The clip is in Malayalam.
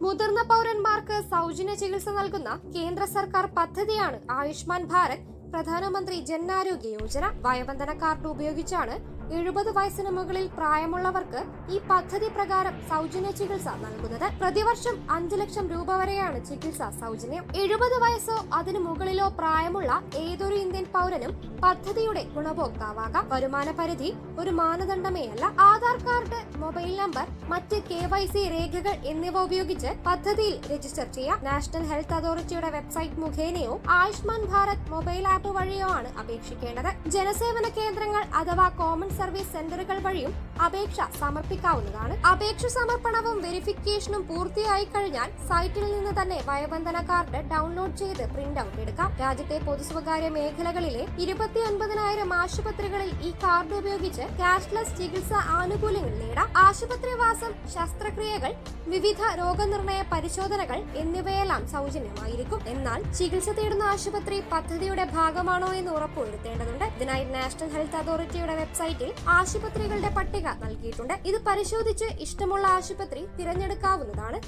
മുതിർന്ന പൗരന്മാർക്ക് സൗജന്യ ചികിത്സ നൽകുന്ന കേന്ദ്ര സർക്കാർ പദ്ധതിയാണ് ആയുഷ്മാൻ ഭാരത് പ്രധാനമന്ത്രി ജനാരോഗ്യ യോജന വയവന്തന കാർഡ് ഉപയോഗിച്ചാണ് എഴുപത് വയസ്സിന് മുകളിൽ പ്രായമുള്ളവർക്ക് ഈ പദ്ധതി പ്രകാരം സൗജന്യ ചികിത്സ നൽകുന്നത്. പ്രതിവർഷം അഞ്ചു ലക്ഷം രൂപ വരെയാണ് ചികിത്സ സൗജന്യം. എഴുപത് വയസ്സോ അതിനു മുകളിലോ പ്രായമുള്ള ഏതൊരു ഇന്ത്യൻ പൗരനും പദ്ധതിയുടെ ഗുണഭോക്താവാകാം. വരുമാന പരിധി ഒരു മാനദണ്ഡമേ അല്ല. ആധാർ കാർഡ് മൊബൈൽ നമ്പർ മറ്റ് കെ വൈ സി രേഖകൾ എന്നിവ ഉപയോഗിച്ച് പദ്ധതിയിൽ രജിസ്റ്റർ ചെയ്യാം. നാഷണൽ ഹെൽത്ത് അതോറിറ്റിയുടെ വെബ്സൈറ്റ് മുഖേനയോ ആയുഷ്മാൻ ഭാരത് മൊബൈൽ ആപ്പ് വഴിയോ ആണ് അപേക്ഷിക്കേണ്ടത്. ജനസേവന കേന്ദ്രങ്ങൾ അഥവാ കോമൺ സർവീസ് സെന്ററുകൾ വഴിയും അപേക്ഷ സമർപ്പിക്കാവുന്നതാണ്. അപേക്ഷ സമർപ്പണവും വെരിഫിക്കേഷനും പൂർത്തിയായി കഴിഞ്ഞാൽ സൈറ്റിൽ നിന്ന് തന്നെ വയോബന്ധന കാർഡ് ഡൗൺലോഡ് ചെയ്ത് പ്രിന്റ് ഔട്ട് എടുക്കാം. രാജ്യത്തെ പൊതു സ്വകാര്യ മേഖലകളിലെ ഇരുപത്തി ഒൻപതിനായിരം ആശുപത്രികളിൽ ഈ കാർഡ് ഉപയോഗിച്ച് ക്യാഷ്ലെസ് ചികിത്സ ആനുകൂല്യങ്ങൾ നേടാം. ആശുപത്രിവാസം ശസ്ത്രക്രിയകൾ വിവിധ രോഗനിർണയ പരിശോധനകൾ എന്നിവയെല്ലാം സൗജന്യമായിരിക്കും. എന്നാൽ ചികിത്സ തേടുന്ന ആശുപത്രി പദ്ധതിയുടെ ഭാഗമാണോ എന്ന് ഉറപ്പുവരുത്തേണ്ടതുണ്ട്. ഇതിനായി നാഷണൽ ഹെൽത്ത് അതോറിറ്റിയുടെ വെബ്സൈറ്റിൽ ആശുപത്രികളുടെ പട്ടിക നൽകിയിട്ടുണ്ട്. ഇത് പരിശോധിച്ച് ഇഷ്ടമുള്ള ആശുപത്രി തിരഞ്ഞെടുക്കാവുന്നതാണ്.